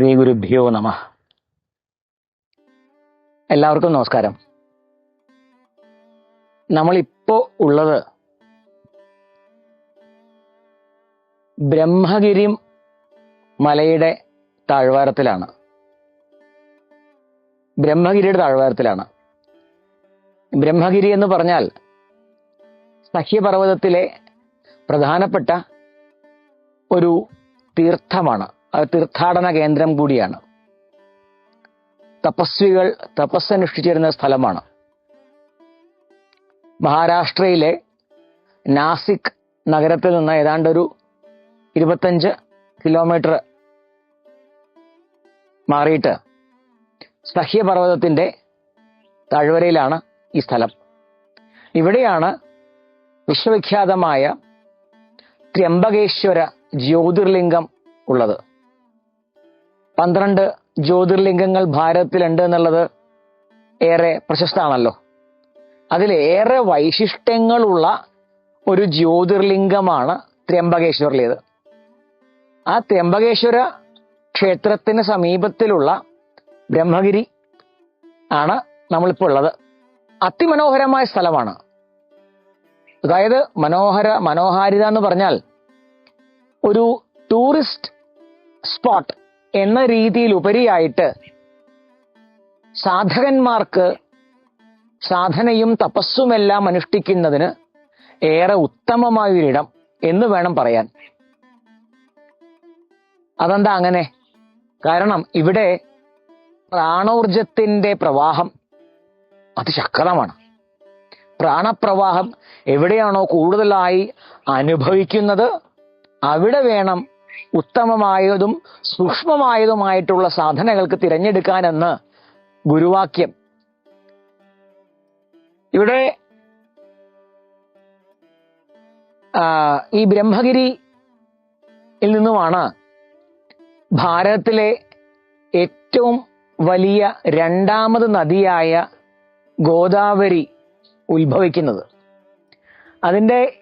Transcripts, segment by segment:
ശ്രീ ഗുരുഭ്യോ നമ. എല്ലാവർക്കും നമസ്കാരം. നമ്മളിപ്പോ ഉള്ളത് ബ്രഹ്മഗിരി മലയുടെ താഴ്വാരത്തിലാണ്. ബ്രഹ്മഗിരിയുടെ താഴ്വാരത്തിലാണ്. ബ്രഹ്മഗിരി എന്ന് പറഞ്ഞാൽ സഹ്യപർവതത്തിലെ പ്രധാനപ്പെട്ട ഒരു തീർത്ഥമാണ്. അത് തീർത്ഥാടന കേന്ദ്രം കൂടിയാണ്. തപസ്വികൾ തപസ്സനുഷ്ഠിച്ചിരുന്ന സ്ഥലമാണ്. മഹാരാഷ്ട്രയിലെ നാസിക് നഗരത്തിൽ നിന്ന് ഏതാണ്ട് ഒരു ഇരുപത്തഞ്ച് കിലോമീറ്റർ മാറിയിട്ട് സഹ്യപർവതത്തിന്റെ താഴ്വരയിലാണ് ഈ സ്ഥലം. ഇവിടെയാണ് വിശ്വവിഖ്യാതമായ ത്രയംബകേശ്വര ജ്യോതിർലിംഗം ഉള്ളത്. പന്ത്രണ്ട് ജ്യോതിർലിംഗങ്ങൾ ഭാരതത്തിലുണ്ട് എന്നുള്ളത് ഏറെ പ്രശസ്തമാണല്ലോ. അതിലേറെ വൈശിഷ്ട്യങ്ങളുള്ള ഒരു ജ്യോതിർലിംഗമാണ് ത്രയംബകേശ്വറിലേത്. ആ ത്രയംബകേശ്വര ക്ഷേത്രത്തിന് സമീപത്തിലുള്ള ബ്രഹ്മഗിരി ആണ് നമ്മളിപ്പോൾ ഉള്ളത് അതിമനോഹരമായ സ്ഥലമാണ്. അതായത് മനോഹര മനോഹാരിത എന്ന് പറഞ്ഞാൽ ഒരു ടൂറിസ്റ്റ് സ്പോട്ട് എന്ന രീതിയിൽ ഉപരിയായിട്ട് സാധകന്മാർക്ക് സാധനയും തപസ്സുമെല്ലാം അനുഷ്ഠിക്കുന്നതിന് ഏറെ ഉത്തമമായൊരിടം എന്ന് വേണം പറയാൻ. അതെന്താ അങ്ങനെ? കാരണം ഇവിടെ പ്രാണോർജത്തിന്റെ പ്രവാഹം അതിശക്തമാണ്. പ്രാണപ്രവാഹം എവിടെയാണോ കൂടുതലായി അനുഭവിക്കുന്നത് അവിടെ വേണം ഉത്തമമായതും സൂക്ഷ്മമായതുമായിട്ടുള്ള സാധനങ്ങൾക്ക് തിരഞ്ഞെടുക്കാനെന്ന് ഗുരുവാക്യം. ഇവിടെ ഈ ബ്രഹ്മഗിരിയിൽ നിന്നുമാണ് ഭാരതത്തിലെ ഏറ്റവും വലിയ രണ്ടാമത് നദിയായ ഗോദാവരി ഉത്ഭവിക്കുന്നത്. അതിന്റെ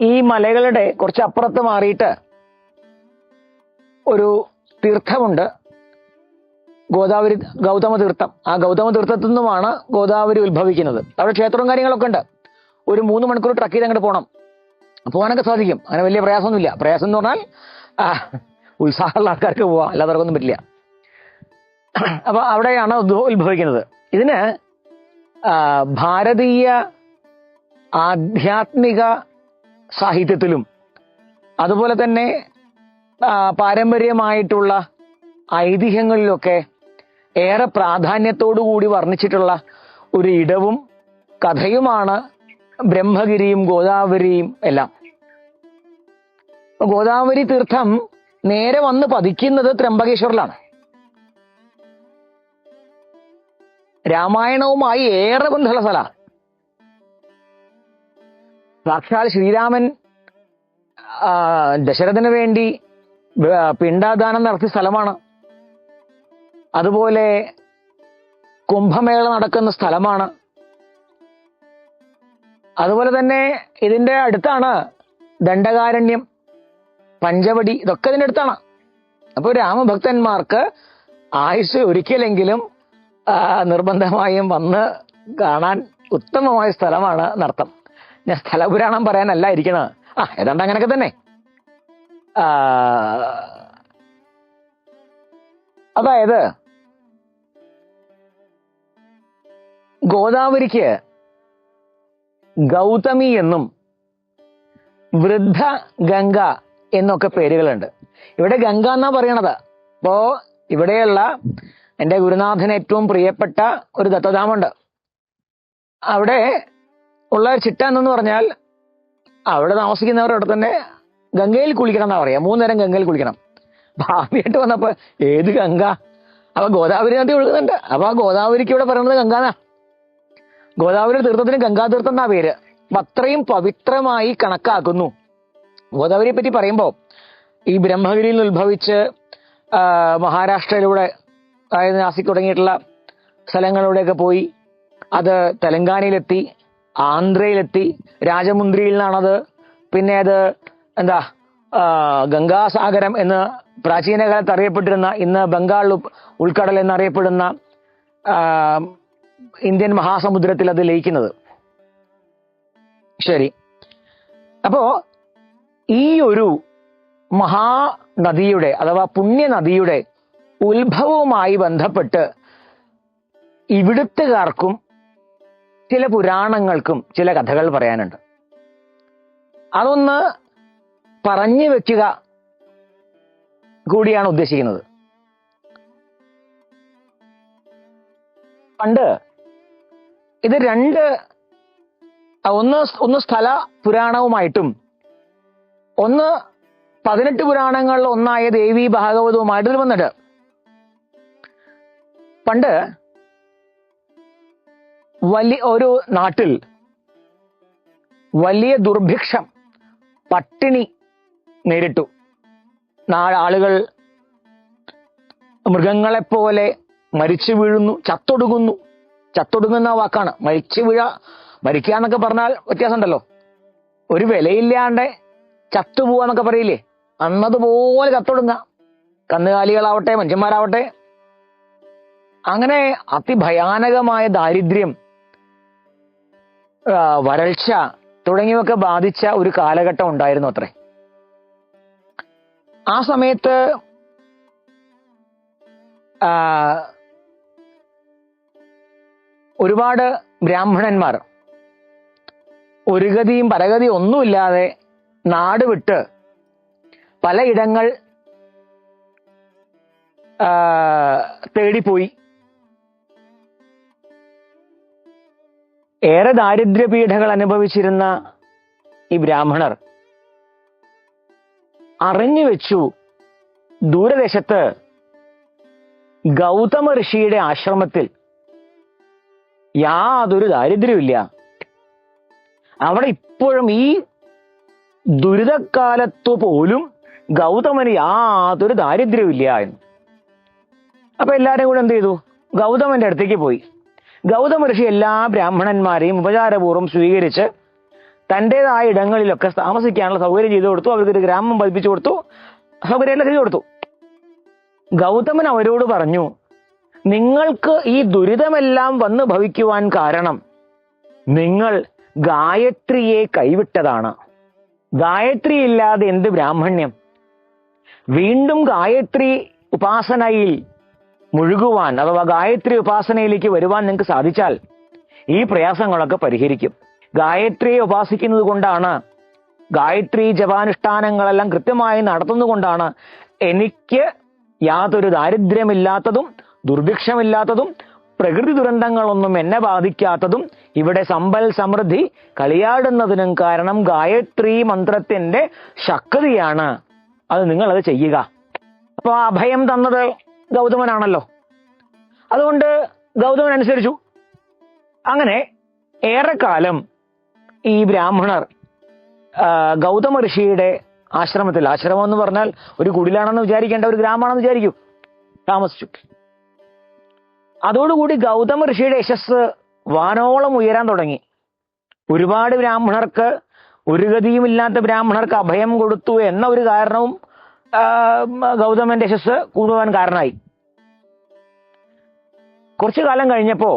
ഈ മലകളുടെ കുറച്ച് അപ്പുറത്ത് മാറിയിട്ട് ഒരു തീർത്ഥമുണ്ട്. ഗോദാവരി ഗൗതമ തീർത്ഥം ആ ഗൗതമ തീർത്ഥത്തിൽ നിന്നുമാണ് ഗോദാവരി ഉത്ഭവിക്കുന്നത്. അവിടെ ക്ഷേത്രവും കാര്യങ്ങളൊക്കെ ഉണ്ട്. ഒരു മൂന്ന് മണിക്കൂർ ട്രക്ക് ചെയ്ത് അങ്ങോട്ട് പോകണം പോകാനൊക്കെ സാധിക്കും. അങ്ങനെ വലിയ പ്രയാസമൊന്നുമില്ല. പ്രയാസം എന്ന് പറഞ്ഞാൽ ഉത്സാഹമുള്ള ആൾക്കാർക്ക് പോവാം. അല്ലാത്തവർക്കൊന്നും പറ്റില്ല. അപ്പൊ അവിടെയാണ് ഉത്ഭവിക്കുന്നത്. ഇതിന് ഭാരതീയ ആധ്യാത്മിക സാഹിത്യത്തിലും അതുപോലെ തന്നെ പാരമ്പര്യമായിട്ടുള്ള ഐതിഹ്യങ്ങളിലൊക്കെ ഏറെ പ്രാധാന്യത്തോടു കൂടി വർണിച്ചിട്ടുള്ള ഒരു ഇടവും കഥയുമാണ് ബ്രഹ്മഗിരിയും ഗോദാവരിയും എല്ലാം. ഗോദാവരി തീർത്ഥം നേരെ വന്ന് പതിക്കുന്നത് ത്രംബകേശ്വറിലാണ്. രാമായണവുമായി ഏറെ ബന്ധമുള്ള സ്ഥല സാക്ഷാൽ ശ്രീരാമൻ ദശരഥന് വേണ്ടി പിണ്ടാദാനം നടത്തിയ സ്ഥലമാണ്. അതുപോലെ കുംഭമേള നടക്കുന്ന സ്ഥലമാണ്. അതുപോലെ തന്നെ ഇതിന്റെ അടുത്താണ് ദണ്ഡകാരണ്യം പഞ്ചവടി ഇതൊക്കെ ഇതിന്റെ അടുത്താണ്. അപ്പോൾ രാമഭക്തന്മാർക്ക് ആയുസ് ഒരിക്കലെങ്കിലും നിർബന്ധമായും വന്ന് കാണാൻ ഉത്തമമായ സ്ഥലമാണ് നർത്തം ഞാൻ സ്ഥലപുരാണം പറയാനല്ല ഇരിക്കണത്. ആ ഏതാണ്ട് അങ്ങനെയൊക്കെ തന്നെ. അതായത് ഗോദാവരിക്ക് ഗൗതമി എന്നും വൃദ്ധ ഗംഗ എന്നൊക്കെ പേരുകളുണ്ട്. ഇവിടെ ഗംഗ എന്നാ പറയണത്? അപ്പോ ഇവിടെയുള്ള എന്റെ ഗുരുനാഥന് ഏറ്റവും പ്രിയപ്പെട്ട ഒരു ദത്തധാമുണ്ട്. അവിടെ ഉള്ള ചിട്ട എന്നു പറഞ്ഞാൽ അവിടെ താമസിക്കുന്നവർ അവിടെ തന്നെ ഗംഗയിൽ കുളിക്കണം എന്നാ പറയാ. മൂന്നേരം ഗംഗയിൽ കുളിക്കണം. ഭാവിയായിട്ട് വന്നപ്പോ ഏത് ഗംഗ? അപ്പൊ ഗോദാവരി നദി ഒഴുകുന്നുണ്ട്. അപ്പൊ ആ ഗോദാവരിക്ക് ഇവിടെ പറയുന്നത് ഗംഗാന്നാ. ഗോദാവരി തീർത്ഥത്തിന് ഗംഗാതീർത്ഥം എന്നാ പേര്. അത്രയും പവിത്രമായി കണക്കാക്കുന്നു. ഗോദാവരിയെ പറ്റി പറയുമ്പോ ഈ ബ്രഹ്മഗിരിയിൽ നിന്ന് ഉത്ഭവിച്ച് മഹാരാഷ്ട്രയിലൂടെ അതായത് നാസിക് തുടങ്ങിയിട്ടുള്ള സ്ഥലങ്ങളിലൂടെയൊക്കെ പോയി അത് തെലങ്കാനയിലെത്തി ആന്ധ്രയിലെത്തി രാജമുന്ദ്രിയിൽ നിന്നാണത് പിന്നെ അത് എന്താ ഗംഗാസാഗരം എന്ന് പ്രാചീന കാലത്ത് അറിയപ്പെട്ടിരുന്ന ഇന്ന് ബംഗാൾ ഉൾ- ഉൾക്കടൽ എന്നറിയപ്പെടുന്ന ഇന്ത്യൻ മഹാസമുദ്രത്തിൽ അത് ലയിക്കുന്നത്. ശരി. അപ്പോ ഈ ഒരു മഹാനദിയുടെ അഥവാ പുണ്യനദിയുടെ ഉത്ഭവവുമായി ബന്ധപ്പെട്ട് ഇവിടുത്തുകാർക്കും ചില പുരാണങ്ങൾക്കും ചില കഥകൾ പറയാനുണ്ട്. അതൊന്ന് പറഞ്ഞു വെക്കുക കൂടിയാണ് ഉദ്ദേശിക്കുന്നത്. പണ്ട് ഇത് രണ്ട് ഒന്ന് ഒന്ന് സ്ഥല പുരാണവുമായിട്ടും ഒന്ന് പതിനെട്ട് പുരാണങ്ങളിൽ ഒന്നായ ദേവി ഭാഗവതവുമായിട്ട് ഇതിൽ വന്നിട്ട് പണ്ട് വലിയ ഒരു നാട്ടിൽ വലിയ ദുർഭിക്ഷം പട്ടിണി നേരിട്ടു. ആളുകൾ മൃഗങ്ങളെപ്പോലെ മരിച്ചു വീഴുന്നു ചത്തൊടുങ്ങുന്നു. ചത്തൊടുങ്ങുന്ന വാക്കാണ്. മരിച്ചു വീഴ മരിക്കുക എന്നൊക്കെ പറഞ്ഞാൽ വ്യത്യാസമുണ്ടല്ലോ. ഒരു വിലയില്ലാണ്ട് ചത്തുപോവാന്നൊക്കെ പറയില്ലേ? അന്നതുപോലെ ചത്തൊടുങ്ങ കന്നുകാലികളാവട്ടെ മനുഷ്യന്മാരാവട്ടെ. അങ്ങനെ അതിഭയാനകമായ ദാരിദ്ര്യം വരൾച്ച തുടങ്ങിയവയൊക്കെ ബാധിച്ച ഒരു കാലഘട്ടം ഉണ്ടായിരുന്നു അത്രേ. ആ സമയത്ത് ഒരുപാട് ബ്രാഹ്മണന്മാർ ഒരു ഗതിയും പരഗതിയും ഒന്നുമില്ലാതെ നാട് വിട്ട് പലയിടങ്ങൾ തേടിപ്പോയി. ഏറെ ദാരിദ്ര്യപീഠകൾ അനുഭവിച്ചിരുന്ന ഈ ബ്രാഹ്മണർ അറിഞ്ഞു വെച്ചു. ദൂരദേശത്ത് ഗൗതമ ഋഷിയുടെ ആശ്രമത്തിൽ യാതൊരു ദാരിദ്ര്യമില്ല അവിടെ ഇപ്പോഴും ഈ ദുരിതക്കാലത്തു പോലും ഗൗതമന് യാതൊരു ദാരിദ്ര്യമില്ല എന്ന്. അപ്പൊ എല്ലാരും കൂടെ എന്ത് ചെയ്തു? ഗൗതമന്റെ അടുത്തേക്ക് പോയി. ഗൗതമ ഋഷി എല്ലാ ബ്രാഹ്മണന്മാരെയും ഉപചാരപൂർവം സ്വീകരിച്ച് തന്റേതായ ഇടങ്ങളിലൊക്കെ താമസിക്കാനുള്ള സൗകര്യം ചെയ്തു കൊടുത്തു അവർക്ക് ഒരു ഗ്രാമം പതിപ്പിച്ചു കൊടുത്തു സൗകര്യമെല്ലാം ചെയ്തു കൊടുത്തു. ഗൗതമൻ അവരോട് പറഞ്ഞു നിങ്ങൾക്ക് ഈ ദുരിതമെല്ലാം വന്ന് ഭവിക്കുവാൻ കാരണം നിങ്ങൾ ഗായത്രിയെ കൈവിട്ടതാണ്. ഗായത്രി ഇല്ലാതെ എന്ത് ബ്രാഹ്മണ്യം? വീണ്ടും ഗായത്രി ഉപാസനയിൽ മുഴുകുവാൻ അഥവാ ഗായത്രി ഉപാസനയിലേക്ക് വരുവാൻ നിങ്ങൾക്ക് സാധിച്ചാൽ ഈ പ്രയാസങ്ങളൊക്കെ പരിഹരിക്കും. ഗായത്രിയെ ഉപാസിക്കുന്നത് കൊണ്ടാണ്. ഗായത്രി ജപാനുഷ്ഠാനങ്ങളെല്ലാം കൃത്യമായി നടത്തുന്നതുകൊണ്ടാണ് എനിക്ക് യാതൊരു ദാരിദ്ര്യമില്ലാത്തതും ദുർഭിക്ഷമില്ലാത്തതും പ്രകൃതി ദുരന്തങ്ങളൊന്നും എന്നെ ബാധിക്കാത്തതും ഇവിടെ സമ്പൽ സമൃദ്ധി കളിയാടുന്നതിനും കാരണം ഗായത്രി മന്ത്രത്തിന്റെ ശക്തിയാണ്. അത് നിങ്ങൾ അത് ചെയ്യുക. അപ്പൊ അഭയം തന്നത് ഗൗതമനാണല്ലോ. അതുകൊണ്ട് ഗൗതമൻ അനുസരിച്ചു. അങ്ങനെ ഏറെക്കാലം ഈ ബ്രാഹ്മണർ ഗൗതമ ഋഷിയുടെ ആശ്രമത്തിൽ ആശ്രമം എന്ന് പറഞ്ഞാൽ ഒരു കുടിലാണെന്ന് വിചാരിക്കേണ്ട ഒരു ഗ്രാമമാണെന്ന് വിചാരിക്കൂ താമസിച്ചു. അതോടുകൂടി ഗൗതമ ഋഷിയുടെ യശസ് വാനോളം ഉയരാൻ തുടങ്ങി. ഒരുപാട് ബ്രാഹ്മണർക്ക് ഒരു ഗതിയുമില്ലാത്ത ബ്രാഹ്മണർക്ക് അഭയം കൊടുത്തു എന്ന ഒരു കാരണവും ഗൗതമന്റെ യശസ് കൂടുവാൻ കാരണമായി. കുറച്ചു കാലം കഴിഞ്ഞപ്പോ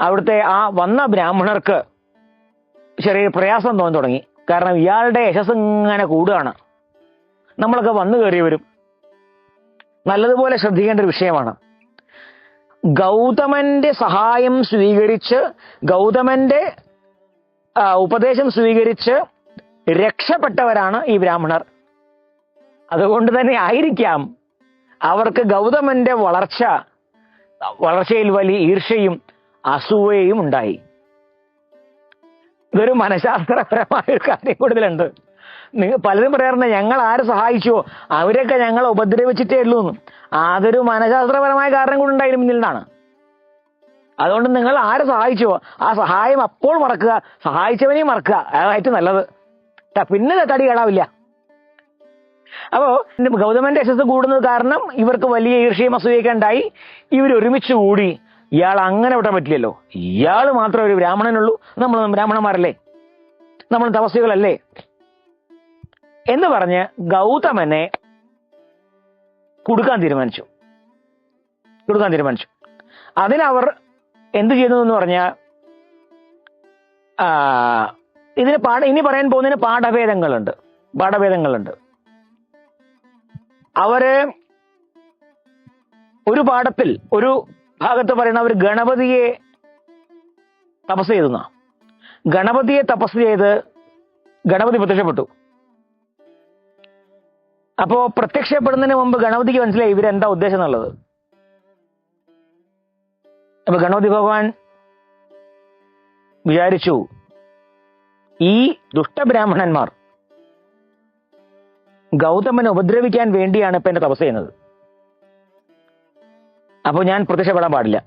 അവിടുത്തെ ആ വന്ന ബ്രാഹ്മണർക്ക് ചെറിയ പ്രയാസം തോന്നി തുടങ്ങി. കാരണം ഇയാളുടെ യശസ് ഇങ്ങനെ കൂടുകയാണ്. നമ്മളൊക്കെ വന്നു കയറി വരും നല്ലതുപോലെ ശ്രദ്ധിക്കേണ്ട ഒരു വിഷയമാണ്. ഗൗതമന്റെ സഹായം സ്വീകരിച്ച് ഗൗതമന്റെ ഉപദേശം സ്വീകരിച്ച് രക്ഷപ്പെട്ടവരാണ് ഈ ബ്രാഹ്മണർ. അതുകൊണ്ട് തന്നെ ആയിരിക്കാം അവർക്ക് ഗൗതമന്റെ വളർച്ച വളർച്ചയിൽ വലിയ ഈർഷയും അസൂയയും ഉണ്ടായി. ഇതൊരു മനഃശാസ്ത്രപരമായ ഒരു കാര്യം കൂടുതലുണ്ട്. നിങ്ങൾ പലരും പറയാറുണ്ട് ഞങ്ങൾ ആരെ സഹായിച്ചോ അവരൊക്കെ ഞങ്ങളെ ഉപദ്രവിച്ചിട്ടേ ഉള്ളൂ എന്ന് അതൊരു മനഃശാസ്ത്രപരമായ കാരണം കൂടെ ഉണ്ടായിരുന്നു മുന്നിലാണ് അതുകൊണ്ട് നിങ്ങൾ ആരെ സഹായിച്ചോ ആ സഹായം അപ്പോൾ മറക്കുക സഹായിച്ചവനെയും മറക്കുക. അതായിട്ട് നല്ലത്. പിന്നെ തടി കേടാവില്ല. അപ്പോ ഗൗതമന്റെ യശസ് കൂടുന്നത് കാരണം ഇവർക്ക് വലിയ ഈർഷ്യയും അസൂയൊക്കെ ഉണ്ടായി. ഇവർ ഒരുമിച്ച് കൂടി. ഇയാൾ അങ്ങനെ വിടാൻ പറ്റില്ലല്ലോ. ഇയാൾ മാത്രമേ ഒരു ബ്രാഹ്മണനുള്ളൂ. നമ്മൾ ബ്രാഹ്മണന്മാരല്ലേ? നമ്മൾ തപസ്യകളല്ലേ എന്ന് പറഞ്ഞ് ഗൗതമനെ കൊടുക്കാൻ തീരുമാനിച്ചു. കൊടുക്കാൻ തീരുമാനിച്ചു. അതിനവർ എന്ത് ചെയ്യുന്നു എന്ന് പറഞ്ഞാൽ ഇതിന് പാഠ ഇനി പറയാൻ പോകുന്നതിന് പാഠഭേദങ്ങളുണ്ട്. പാഠഭേദങ്ങളുണ്ട്. അവർ ഒരു പാഠത്തിൽ ഒരു ഭാഗത്ത് പറയുന്ന അവർ ഗണപതിയെ തപസ് ചെയ്തു ഗണപതിയെ തപസ് ചെയ്ത് ഗണപതി പ്രത്യക്ഷപ്പെട്ടു. അപ്പോ പ്രത്യക്ഷപ്പെടുന്നതിന് മുമ്പ് ഗണപതിക്ക് മനസ്സിലായി ഇവരെന്താ ഉദ്ദേശം എന്നുള്ളത്? അപ്പൊ ഗണപതി ഭഗവാൻ വിചാരിച്ചു ഈ ദുഷ്ടബ്രാഹ്മണന്മാർ ഗൗതമനെ ഉപദ്രവിക്കാൻ വേണ്ടിയാണ് ഇപ്പൊ എന്റെ തപസ് ചെയ്യുന്നത്. അപ്പൊ ഞാൻ പ്രത്യക്ഷപ്പെടാൻ പാടില്ല.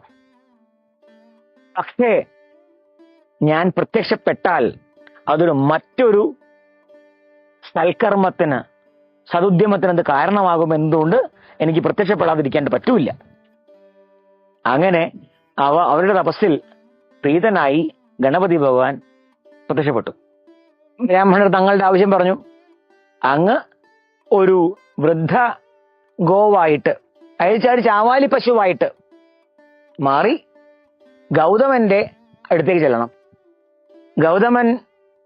പക്ഷേ ഞാൻ പ്രത്യക്ഷപ്പെട്ടാൽ അതൊരു മറ്റൊരു സൽക്കർമ്മത്തിന് സതുദ്യമത്തിന് അത് കാരണമാകും എന്തുകൊണ്ട് എനിക്ക് പ്രത്യക്ഷപ്പെടാതിരിക്കാൻ പറ്റൂല അങ്ങനെ അവ അവരുടെ തപസ്സിൽ പ്രീതനായി ഗണപതി ഭഗവാൻ പ്രത്യക്ഷപ്പെട്ടു. ബ്രാഹ്മണർ തങ്ങളുടെ ആവശ്യം പറഞ്ഞു അങ്ങ് ഒരു വൃദ്ധ ഗോവായിട്ട് അയച്ചാൽ ചാവാലി പശുവായിട്ട് മാറി ഗൗതമന്റെ അടുത്തേക്ക് ചെല്ലണം. ഗൗതമൻ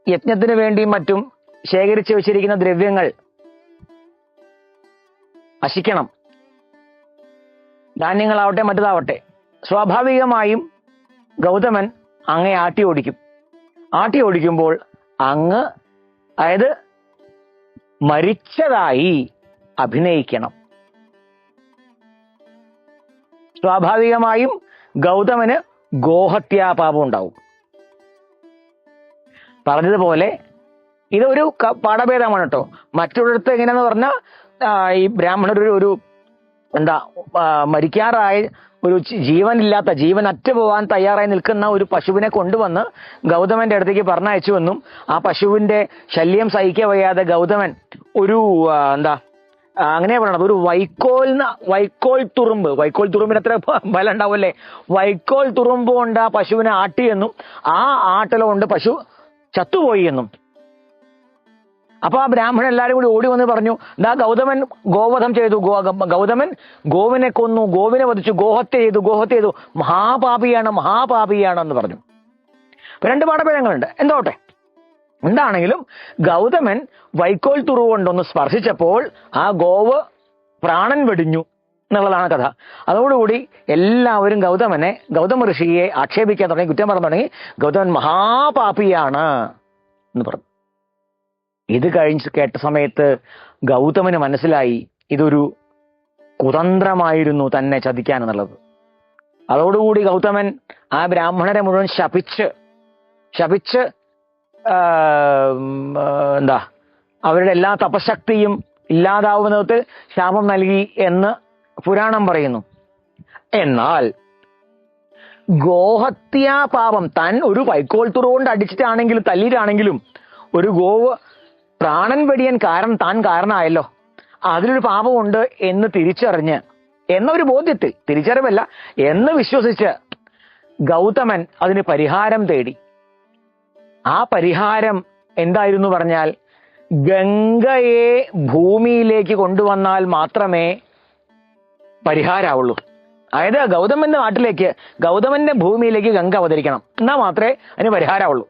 യജ്ഞത്തിന് വേണ്ടിയും മറ്റും ശേഖരിച്ചു വെച്ചിരിക്കുന്ന ദ്രവ്യങ്ങൾ നശിക്കണം. ധാന്യങ്ങളാവട്ടെ മറ്റതാവട്ടെ. സ്വാഭാവികമായും ഗൗതമൻ അങ്ങേ ആട്ടി ഓടിക്കും. ആട്ടി ഓടിക്കുമ്പോൾ അങ്ങ് അതായത് മരിച്ചതായി അഭിനയിക്കണം. സ്വാഭാവികമായും ഗൗതമന് ഗോഹത്യാപാപം ഉണ്ടാവും പറഞ്ഞതുപോലെ ഇതൊരു പാഠഭേദമാണ് കേട്ടോ. മറ്റൊരിടത്ത് എങ്ങനെയാന്ന് പറഞ്ഞാൽ ഈ ബ്രാഹ്മണർ ഒരു എന്താ മരിക്കാറായ ഒരു ജീവനില്ലാത്ത ജീവൻ അറ്റുപോകാൻ തയ്യാറായി നിൽക്കുന്ന ഒരു പശുവിനെ കൊണ്ടുവന്ന് ഗൗതമന്റെ അടുത്തേക്ക് പറഞ്ഞയച്ചുവെന്നും ആ പശുവിന്റെ ശല്യം സഹിക്കവയ്യാതെ ഗൗതമൻ ഒരു എന്താ അങ്ങനെയാ പറയണത് ഒരു വൈക്കോൽ വൈക്കോൽ തുറുമ്പ് വൈക്കോൽ തുറുമ്പിന് എത്ര ബലം ഉണ്ടാവുമല്ലേ വൈക്കോൽ തുറുമ്പ് കൊണ്ട് ആ പശുവിനെ ആട്ടിയെന്നും ആ ആട്ടല കൊണ്ട് പശു ചത്തുപോയി എന്നും. അപ്പൊ ആ ബ്രാഹ്മണൻ എല്ലാരും കൂടി ഓടി വന്ന് പറഞ്ഞു ദാ ഗൗതമൻ ഗോവധം ചെയ്തു ഗൗതമൻ ഗോവിനെ കൊന്നു ഗോവിനെ വധിച്ചു ഗോഹത്യ ചെയ്തു ഗോഹത്യ ചെയ്തു മഹാപാപിയാണ് മഹാപാപിയാണ് എന്ന് പറഞ്ഞു. രണ്ട് പാഠഭേദങ്ങളുണ്ട് എന്തോട്ടെ എന്താണെങ്കിലും ഗൗതമൻ വൈക്കോൽ തുറു കൊണ്ടൊന്ന് സ്പർശിച്ചപ്പോൾ ആ ഗോവ് പ്രാണൻ വെടിഞ്ഞു എന്നുള്ളതാണ് കഥ. അതോടുകൂടി എല്ലാവരും ഗൗതമനെ ഗൗതമ ഋഷിയെ ആക്ഷേപിക്കാൻ തുടങ്ങി കുറ്റം പറഞ്ഞു തുടങ്ങി. ഗൗതമൻ മഹാപാപിയാണ് എന്ന് പറഞ്ഞു. ഇത് കഴിഞ്ഞ് കേട്ട സമയത്ത് ഗൗതമന് മനസ്സിലായി ഇതൊരു കുതന്ത്രമായിരുന്നു തന്നെ ചതിക്കാൻ എന്നുള്ളത്. അതോടുകൂടി ഗൗതമൻ ആ ബ്രാഹ്മണരെ മുഴുവൻ ശപിച്ച് ശപിച്ച് എന്താ അവരുടെ എല്ലാ തപശക്തിയും ഇല്ലാതാവുന്നത് ശാപം നൽകി എന്ന് പുരാണം പറയുന്നു. എന്നാൽ ഗോഹത്യാ പാപം താൻ ഒരു വൈക്കോൽ തുറ അടിച്ചിട്ടാണെങ്കിലും തല്ലിയിട്ടാണെങ്കിലും ഒരു ഗോവ് പ്രാണൻ വെടിയാൻ കാരണം താൻ കാരണമായല്ലോ. അതിലൊരു പാപമുണ്ട് എന്ന് തിരിച്ചറിഞ്ഞ് എന്നൊരു ബോധ്യത്തിൽ തിരിച്ചറിവല്ല എന്ന് വിശ്വസിച്ച് ഗൗതമൻ അതിന് പരിഹാരം തേടി. ആ പരിഹാരം എന്തായിരുന്നു പറഞ്ഞാൽ ഗംഗയെ ഭൂമിയിലേക്ക് കൊണ്ടുവന്നാൽ മാത്രമേ പരിഹാരമാവുള്ളൂ അതായത് ഗൗതമന്റെ നാട്ടിലേക്ക് ഗൗതമന്റെ ഭൂമിയിലേക്ക് ഗംഗ അവതരിക്കണം. എന്നാൽ മാത്രമേ അതിന് പരിഹാരമാവുള്ളൂ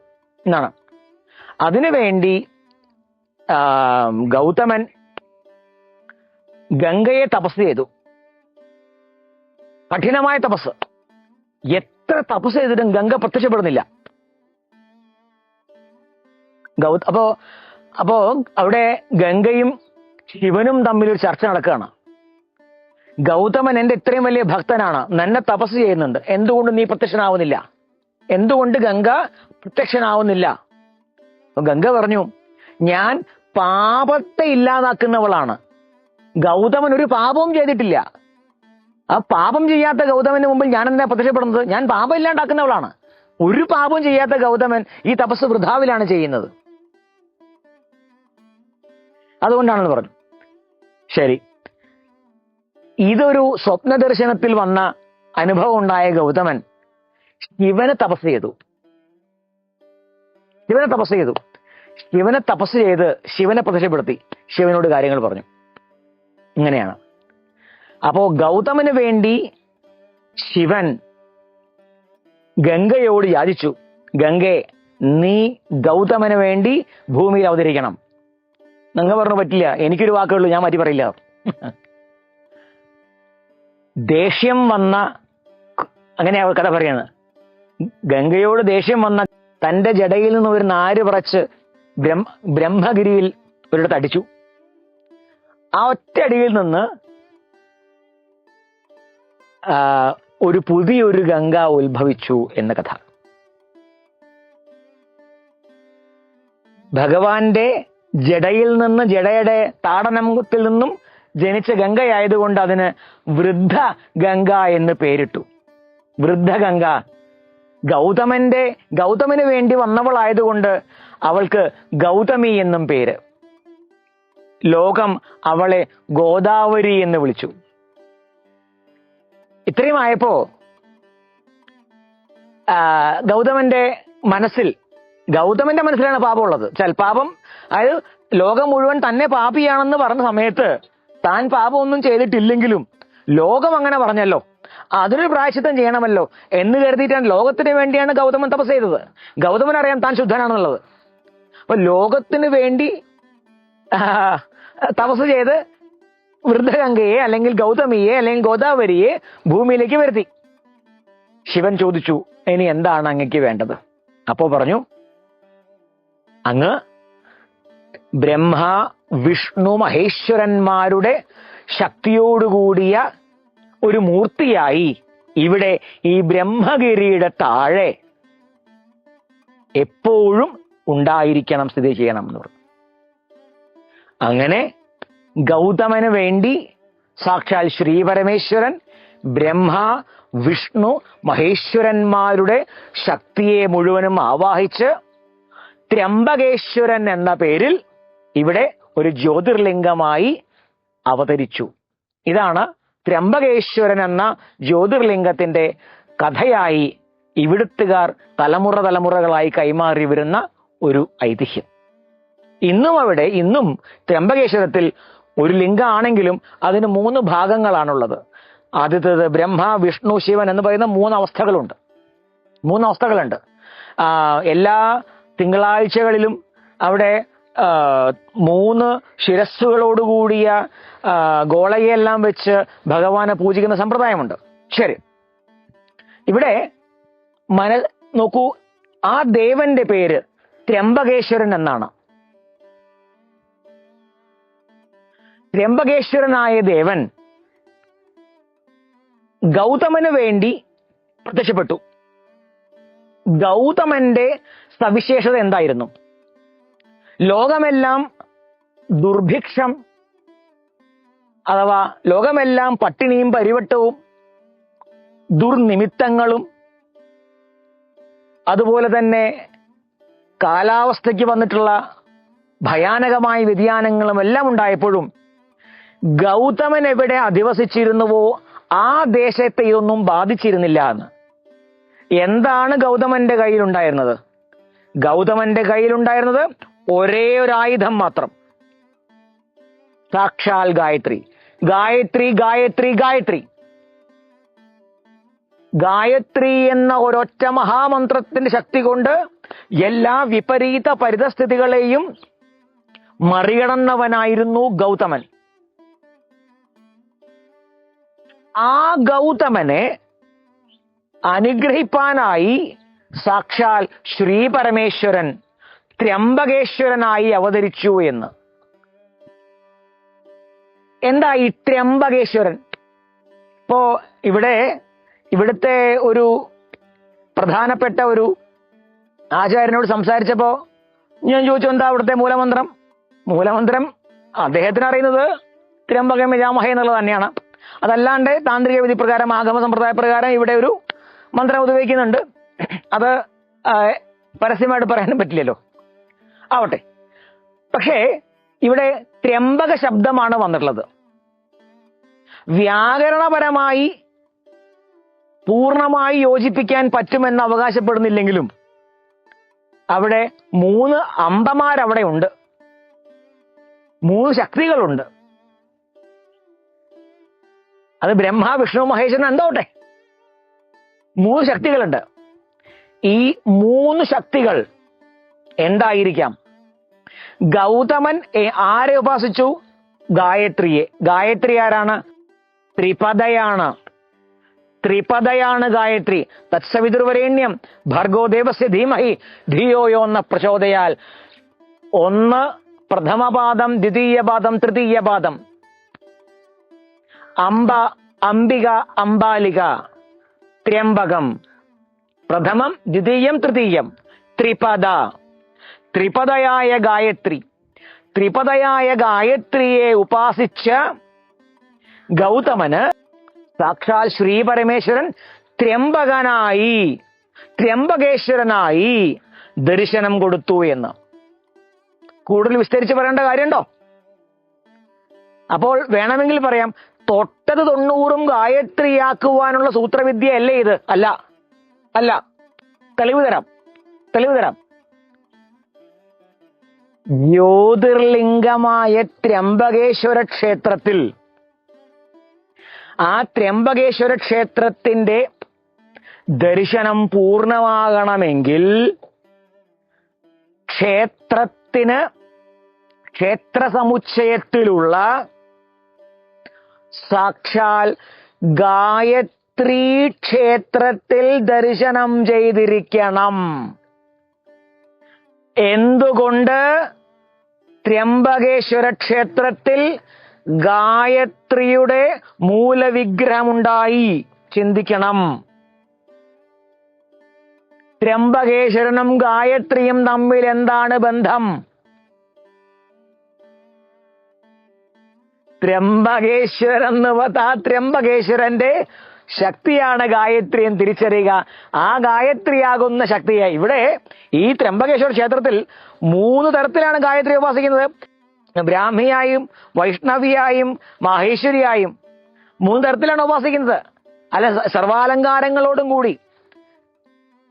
എന്നാണ്. അതിനുവേണ്ടി ഗൗതമൻ ഗംഗയെ തപസ് ചെയ്തു. കഠിനമായ തപസ്. എത്ര തപസ് ചെയ്തിട്ടും ഗംഗ പ്രത്യക്ഷപ്പെടുന്നില്ല. ഗൗ അപ്പോ അപ്പോ അവിടെ ഗംഗയും ശിവനും തമ്മിൽ ഒരു ചർച്ച നടക്കുകയാണ്. ഗൗതമൻ എന്റെ ഇത്രയും വലിയ ഭക്തനാണ് നന്നെ തപസ് ചെയ്യുന്നുണ്ട്. എന്തുകൊണ്ട് നീ പ്രത്യക്ഷനാവുന്നില്ല? എന്തുകൊണ്ട് ഗംഗ പ്രത്യക്ഷനാവുന്നില്ല? ഗംഗ പറഞ്ഞു ഞാൻ പാപത്തെ ഇല്ലാതാക്കുന്നവളാണ്. ഗൗതമൻ ഒരു പാപവും ചെയ്തിട്ടില്ല. ആ പാപം ചെയ്യാത്ത ഗൗതമന് മുമ്പിൽ ഞാൻ എന്നെ പ്രത്യക്ഷപ്പെടുന്നത്? ഞാൻ പാപം ഇല്ലാണ്ടാക്കുന്നവളാണ്. ഒരു പാപവും ചെയ്യാത്ത ഗൗതമൻ ഈ തപസ് വൃഥാവിലാണ് ചെയ്യുന്നത്. അതുകൊണ്ടാണെന്ന് പറഞ്ഞു. ശരി. ഇതൊരു സ്വപ്ന ദർശനത്തിൽ വന്ന അനുഭവം ഉണ്ടായ ഗൗതമൻ ശിവനെ തപസ് ചെയ്തു. ശിവനെ തപസ് ചെയ്തു. ശിവനെ തപസ് ചെയ്ത് ശിവനെ പ്രത്യക്ഷപ്പെടുത്തി. ശിവനോട് കാര്യങ്ങൾ പറഞ്ഞു. ഇങ്ങനെയാണ്. അപ്പോ ഗൗതമന് വേണ്ടി ശിവൻ ഗംഗയോട് യാചിച്ചു. ഗംഗെ നീ ഗൗതമന് വേണ്ടി ഭൂമിയിൽ അവതരിക്കണം. നിങ്ങൾ പറഞ്ഞു പറ്റില്ല. എനിക്കൊരു വാക്കേ ഉള്ളൂ ഞാൻ മാറ്റി പറയില്ല. ദേഷ്യം വന്ന അങ്ങനെ കഥ പറയാണ്. ഗംഗയോട് ദേഷ്യം വന്ന തന്റെ ജടയിൽ നിന്ന് ഒരു നാര് പറച്ച് ബ്രഹ്മ ബ്രഹ്മഗിരിയിൽ ഒരിടത്ത് അടിച്ചു. ആ ഒറ്റയടിയിൽ നിന്ന് ഒരു പുതിയൊരു ഗംഗ ഉത്ഭവിച്ചു എന്ന കഥ. ഭഗവാന്റെ ജടയിൽ നിന്ന് ജഡയുടെ താടനമുഖത്തിൽ നിന്നും ജനിച്ച ഗംഗയായതുകൊണ്ട് അതിന് വൃദ്ധ ഗംഗ എന്ന് പേരിട്ടു. വൃദ്ധ ഗംഗ. ഗൗതമന്റെ ഗൗതമന് വേണ്ടി വന്നവളായതുകൊണ്ട് അവൾക്ക് ഗൗതമി എന്നും പേര്. ലോകം അവളെ ഗോദാവരി എന്ന് വിളിച്ചു. ഇത്രയും ആയപ്പോ ഗൗതമന്റെ മനസ്സിൽ ഗൗതമന്റെ മനസ്സിലാണ് പാപമുള്ളത്. ചൽ പാപം അതായത് ലോകം മുഴുവൻ തന്നെ പാപിയാണെന്ന് പറഞ്ഞ സമയത്ത് താൻ പാപമൊന്നും ചെയ്തിട്ടില്ലെങ്കിലും ലോകം അങ്ങനെ പറഞ്ഞല്ലോ. അതിനൊരു പ്രായശിത്തം ചെയ്യണമല്ലോ എന്ന് കരുതിയിട്ടാണ് ലോകത്തിന് വേണ്ടിയാണ് ഗൗതമൻ തപസ് ചെയ്തത്. ഗൗതമൻ അറിയാം താൻ ശുദ്ധനാണെന്നുള്ളത്. അപ്പൊ ലോകത്തിന് വേണ്ടി തപസ് ചെയ്ത് വൃദ്ധഗംഗയെ അല്ലെങ്കിൽ ഗൗതമിയെ അല്ലെങ്കിൽ ഗോദാവരിയെ ഭൂമിയിലേക്ക് വരുത്തി. ശിവൻ ചോദിച്ചു ഇനി എന്താണ് അങ്ങക്ക് വേണ്ടത്? അപ്പോ പറഞ്ഞു അങ്ങ് ബ്രഹ്മ വിഷ്ണു മഹേശ്വരന്മാരുടെ ശക്തിയോടുകൂടിയ ഒരു മൂർത്തിയായി ഇവിടെ ഈ ബ്രഹ്മഗിരിയുടെ താഴെ എപ്പോഴും ഉണ്ടായിരിക്കണം സ്ഥിതി ചെയ്യണം എന്ന് പറഞ്ഞു. അങ്ങനെ ഗൗതമന് വേണ്ടി സാക്ഷാൽ ശ്രീപരമേശ്വരൻ ബ്രഹ്മ വിഷ്ണു മഹേശ്വരന്മാരുടെ ശക്തിയെ മുഴുവനും ആവാഹിച്ച് ത്രംബകേശ്വരൻ എന്ന പേരിൽ ഇവിടെ ഒരു ജ്യോതിർലിംഗമായി അവതരിച്ചു. ഇതാണ് ത്രംബകേശ്വരൻ എന്ന ജ്യോതിർലിംഗത്തിന്റെ കഥയായി ഇവിടുത്തുകാർ തലമുറ തലമുറകളായി കൈമാറി വരുന്ന ഒരു ഐതിഹ്യം. ഇന്നും അവിടെ ഇന്നും ത്രംബകേശ്വരത്തിൽ ഒരു ലിംഗമാണെങ്കിലും അതിന് മൂന്ന് ഭാഗങ്ങളാണുള്ളത്. ആദ്യത്തേത് ബ്രഹ്മ വിഷ്ണു ശിവൻ എന്ന് പറയുന്ന മൂന്ന് അവസ്ഥകളുണ്ട്. മൂന്ന് അവസ്ഥകളുണ്ട്. എല്ലാ തിങ്കളാഴ്ചകളിലും അവിടെ മൂന്ന് ശിരസ്സുകളോടുകൂടിയ ഗോളയെല്ലാം വെച്ച് ഭഗവാനെ പൂജിക്കുന്ന സമ്പ്രദായമുണ്ട്. ശരി. ഇവിടെ മന നോക്കൂ ആ ദേവന്റെ പേര് ത്രംബകേശ്വരൻ എന്നാണ്. ത്രംബകേശ്വരനായ ദേവൻ ഗൗതമന് വേണ്ടി പ്രത്യക്ഷപ്പെട്ടു. ഗൗതമന്റെ സവിശേഷത എന്തായിരുന്നു? ലോകമെല്ലാം ദുർഭിക്ഷം അഥവാ ലോകമെല്ലാം പട്ടിണിയും പരിവട്ടവും ദുർനിമിത്തങ്ങളും അതുപോലെ തന്നെ കാലാവസ്ഥയ്ക്ക് വന്നിട്ടുള്ള ഭയാനകമായ വ്യതിയാനങ്ങളും എല്ലാം ഉണ്ടായപ്പോഴും ഗൗതമൻ എവിടെ അധിവസിച്ചിരുന്നുവോ ആ ദേശത്തെ ഇതൊന്നും ബാധിച്ചിരുന്നില്ല എന്ന്. എന്താണ് ഗൗതമന്റെ കയ്യിലുണ്ടായിരുന്നത്? ഗൗതമന്റെ കയ്യിലുണ്ടായിരുന്നത് ഒരേ ഒരു ആയുധം മാത്രം. സാക്ഷാൽ ഗായത്രി. ഗായത്രി ഗായത്രി ഗായത്രി. ഗായത്രി എന്ന ഒരൊറ്റ മഹാമന്ത്രത്തിന്റെ ശക്തി കൊണ്ട് എല്ലാ വിപരീത പരിതസ്ഥിതികളെയും മറികടന്നവനായിരുന്നു ഗൗതമൻ. ആ ഗൗതമനെ അനുഗ്രഹിപ്പാനായി സാക്ഷാൽ ശ്രീ പരമേശ്വരൻ അവതരിച്ചു എന്ന്. എന്താ ഈ ത്രംബകേശ്വരൻ ഇപ്പോ ഇവിടെ ഇവിടുത്തെ ഒരു പ്രധാനപ്പെട്ട ഒരു ആചാര്യനോട് സംസാരിച്ചപ്പോ ഞാൻ ചോദിച്ചു എന്താ അവിടുത്തെ മൂലമന്ത്രം? മൂലമന്ത്രം അദ്ദേഹത്തിന് അറിയുന്നത് ത്രംബകം യജാമഹ എന്നുള്ളത് തന്നെയാണ്. അതല്ലാണ്ട് താന്ത്രിക വിധി പ്രകാരം ആഗമ സമ്പ്രദായ പ്രകാരം ഇവിടെ ഒരു മന്ത്രം ഉപയോഗിക്കുന്നുണ്ട് അത് പരസ്യമായിട്ട് പറയാനും പറ്റില്ലല്ലോ. ആവട്ടെ. പക്ഷേ ഇവിടെ ത്രംബക ശബ്ദമാണ് വന്നിട്ടുള്ളത്. വ്യാകരണപരമായി പൂർണമായി യോജിപ്പിക്കാൻ പറ്റുമെന്ന് അവകാശപ്പെടുന്നില്ലെങ്കിലും അവിടെ മൂന്ന് അമ്പമാരവിടെ ഉണ്ട്. മൂന്ന് ശക്തികളുണ്ട്. അത് ബ്രഹ്മ വിഷ്ണു മഹേശ്വരൻ എന്തോട്ടെ മൂന്ന് ശക്തികളുണ്ട്. ഈ മൂന്ന് ശക്തികൾ എന്തായിരിക്കാം? ഗൗതമൻ ആരെ ഉപാസിച്ചു? ഗായത്രിയെ. ഗായത്രി ആരാണ്? ത്രിപദയാണ്. ത്രിപദയാണ് ഗായത്രി. തത്സവിതുർവരേണ്യം. ഭർഗോ ദേവസ്യ ധീമഹി. ധിയോയോ എന്ന പ്രചോദയാൽ. ഒന്ന് പ്രഥമപാദം ദ്വിതീയ പാദം തൃതീയ പാദം അംബ അംബിക അംബാലിക. ത്രയംബകം. പ്രഥമം ദ്വിതീയം തൃതീയം. ത്രിപദ. ത്രിപദയായ ഗായത്രി. ത്രിപദയായ ഗായത്രിയെ ഉപാസിച്ച ഗൗതമന് സാക്ഷാൽ ശ്രീ പരമേശ്വരൻ ത്രയംബകനായി ത്രയംബകേശ്വരനായി ദർശനം കൊടുത്തു എന്ന്. കൂടുതൽ വിസ്തരിച്ച് പറയേണ്ട കാര്യമുണ്ടോ? അപ്പോൾ വേണമെങ്കിൽ പറയാം തൊട്ടത് തൊണ്ണൂറും ഗായത്രിയാക്കുവാനുള്ള സൂത്രവിദ്യ അല്ലേ ഇത്? അല്ല. അല്ല തെളിവ് തരാം തെളിവ് തരാം. ജ്യോതിർലിംഗമായ ത്രംബകേശ്വര ക്ഷേത്രത്തിൽ ആ ത്രംബകേശ്വര ക്ഷേത്രത്തിന്റെ ദർശനം പൂർണമാകണമെങ്കിൽ ക്ഷേത്രത്തിന് ക്ഷേത്ര സമുച്ചയത്തിലുള്ള സാക്ഷാൽ ഗായത്രി ക്ഷേത്രത്തിൽ ദർശനം ചെയ്തിരിക്കണം. എന്തുകൊണ്ട്? ത്രയംബകേശ്വര ക്ഷേത്രത്തിൽ ഗായത്രിയുടെ മൂലവിഗ്രഹമുണ്ടായി. ചിന്തിക്കണം. ത്രയംബകേശ്വരനും ഗായത്രിയും തമ്മിൽ എന്താണ് ബന്ധം? ത്രയംബകേശ്വരൻ എന്ന് ത്രയംബകേശ്വരന്റെ ശക്തിയാണ് ഗായത്രി എന്ന് തിരിച്ചറിയുക. ആ ഗായത്രിയാകുന്ന ശക്തിയെ ഇവിടെ ഈ ത്രംബകേശ്വര ക്ഷേത്രത്തിൽ മൂന്ന് തരത്തിലാണ് ഗായത്രി ഉപാസിക്കുന്നത്. ബ്രാഹ്മിയായും വൈഷ്ണവിയായും മഹേശ്വരിയായും മൂന്ന് തരത്തിലാണ് ഉപാസിക്കുന്നത്. അല്ല സർവാലങ്കാരങ്ങളോടും കൂടി.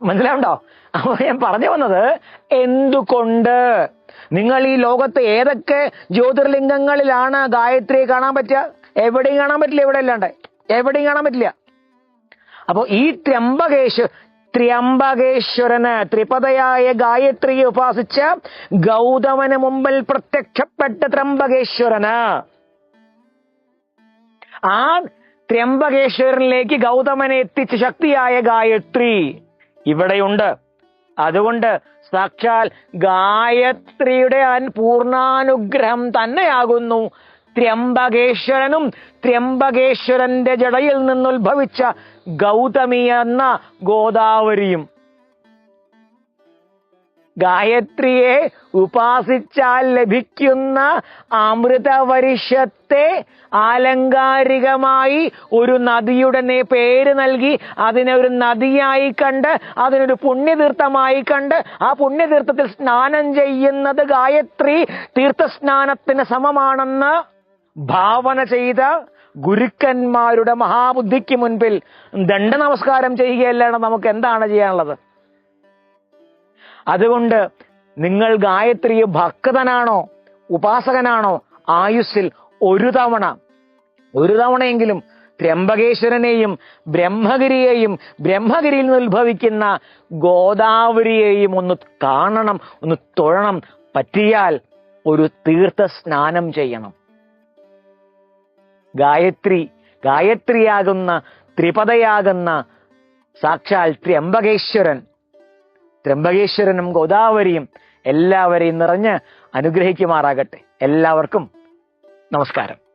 മനസ്സിലാവുണ്ടോ? അപ്പൊ ഞാൻ പറഞ്ഞു വന്നത് എന്തുകൊണ്ട്? നിങ്ങൾ ഈ ലോകത്തെ ഏതൊക്കെ ജ്യോതിർലിംഗങ്ങളിലാണ് ഗായത്രിയെ കാണാൻ പറ്റുക? എവിടെയും കാണാൻ പറ്റില്ല ഇവിടെ അല്ലാണ്ട്. എവിടെയും കാണാൻ പറ്റില്ല. അപ്പോ ഈ ത്രംബകേശ് ത്രിയംബകേശ്വരന് ത്രിപദയായ ഗായത്രിയെ ഉപാസിച്ച ഗൗതമന് മുമ്പിൽ പ്രത്യക്ഷപ്പെട്ട ത്രംബകേശ്വരന് ആ ത്രംബകേശ്വരനിലേക്ക് ഗൗതമനെ എത്തിച്ച ശക്തിയായ ഗായത്രി ഇവിടെയുണ്ട്. അതുകൊണ്ട് സാക്ഷാൽ ഗായത്രിയുടെ പൂർണാനുഗ്രഹം തന്നെയാകുന്നു. ത്രംബകേശ്വരനും ത്രംബകേശ്വരന്റെ ജടയിൽ നിന്നുത്ഭവിച്ച ഗൗതമി എന്ന ഗോദാവരിയും. ഗായത്രിയെ ഉപാസിച്ചാൽ ലഭിക്കുന്ന അമൃതവരിഷത്തെ ആലങ്കാരികമായി ഒരു നദിയുടെ പേര് നൽകി അതിനെ ഒരു നദിയായി കണ്ട് അതിനൊരു പുണ്യതീർത്ഥമായി കണ്ട് ആ പുണ്യതീർത്ഥത്തിൽ സ്നാനം ചെയ്യുന്നത് ഗായത്രി തീർത്ഥസ്നാനത്തിന് സമമാണെന്ന് ഭാവന ചെയ്ത ഗുരുക്കന്മാരുടെ മഹാബുദ്ധിക്ക് മുൻപിൽ ദണ്ഡ നമസ്കാരം ചെയ്യുകയല്ലാണ് നമുക്ക് എന്താണ് ചെയ്യാനുള്ളത്? അതുകൊണ്ട് നിങ്ങൾ ഗായത്രി ഭക്തനാണോ ഉപാസകനാണോ ആയുസ്സിൽ ഒരു തവണ ഒരു തവണയെങ്കിലും ത്രംബകേശ്വരനെയും ബ്രഹ്മഗിരിയെയും ബ്രഹ്മഗിരിയിൽ നിന്ന് ഉത്ഭവിക്കുന്ന ഗോദാവരിയെയും ഒന്ന് കാണണം ഒന്ന് തൊഴണം. പറ്റിയാൽ ഒരു തീർത്ഥ സ്നാനം ചെയ്യണം. ഗായത്രി. ഗായത്രിയാകുന്ന ത്രിപദയാകുന്ന സാക്ഷാൽ ത്രയംബകേശ്വരൻ. ത്രംബകേശ്വരനും ഗോദാവരിയും എല്ലാവരെയും നിറഞ്ഞ് അനുഗ്രഹിക്കുമാറാകട്ടെ. എല്ലാവർക്കും നമസ്കാരം.